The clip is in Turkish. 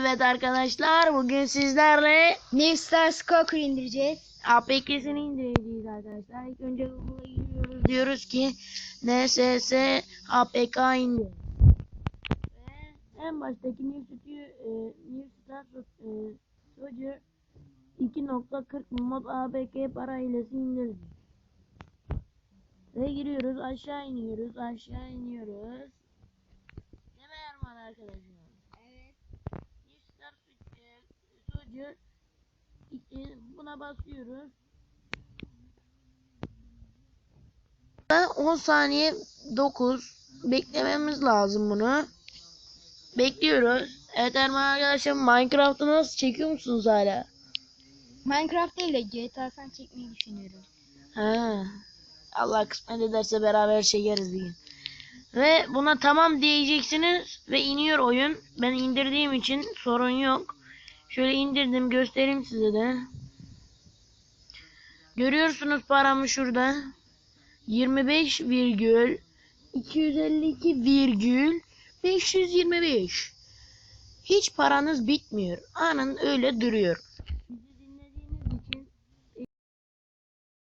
Evet arkadaşlar bugün sizlerle New Star Stalker indireceğiz. APK'sini indireceğiz arkadaşlar. İlk önce Google'a giriyoruz. Diyoruz ki NSS APK indir. Ve en baştaki New Studio, e, New Star e, Soldier 2.40 mod APK para hilesi indirdik. Ve giriyoruz aşağı iniyoruz aşağı iniyoruz. Mi Erman arkadaşlar? Evet. New Star e, İşte buna basıyoruz. 10 saniye 9 beklememiz lazım bunu. Bekliyoruz. Evet Erman arkadaşlar Minecraft'ı nasıl çekiyor musunuz hala? Minecraft değil de GTA San çekmeyi düşünüyorum. Ha. Allah kısmet ederse beraber çekeriz bir gün. Ve buna tamam diyeceksiniz ve iniyor oyun. Ben indirdiğim için sorun yok. Şöyle indirdim göstereyim size de. Görüyorsunuz paramı şurada. 25 virgül 252 virgül 525. Hiç paranız bitmiyor. Anın öyle duruyor.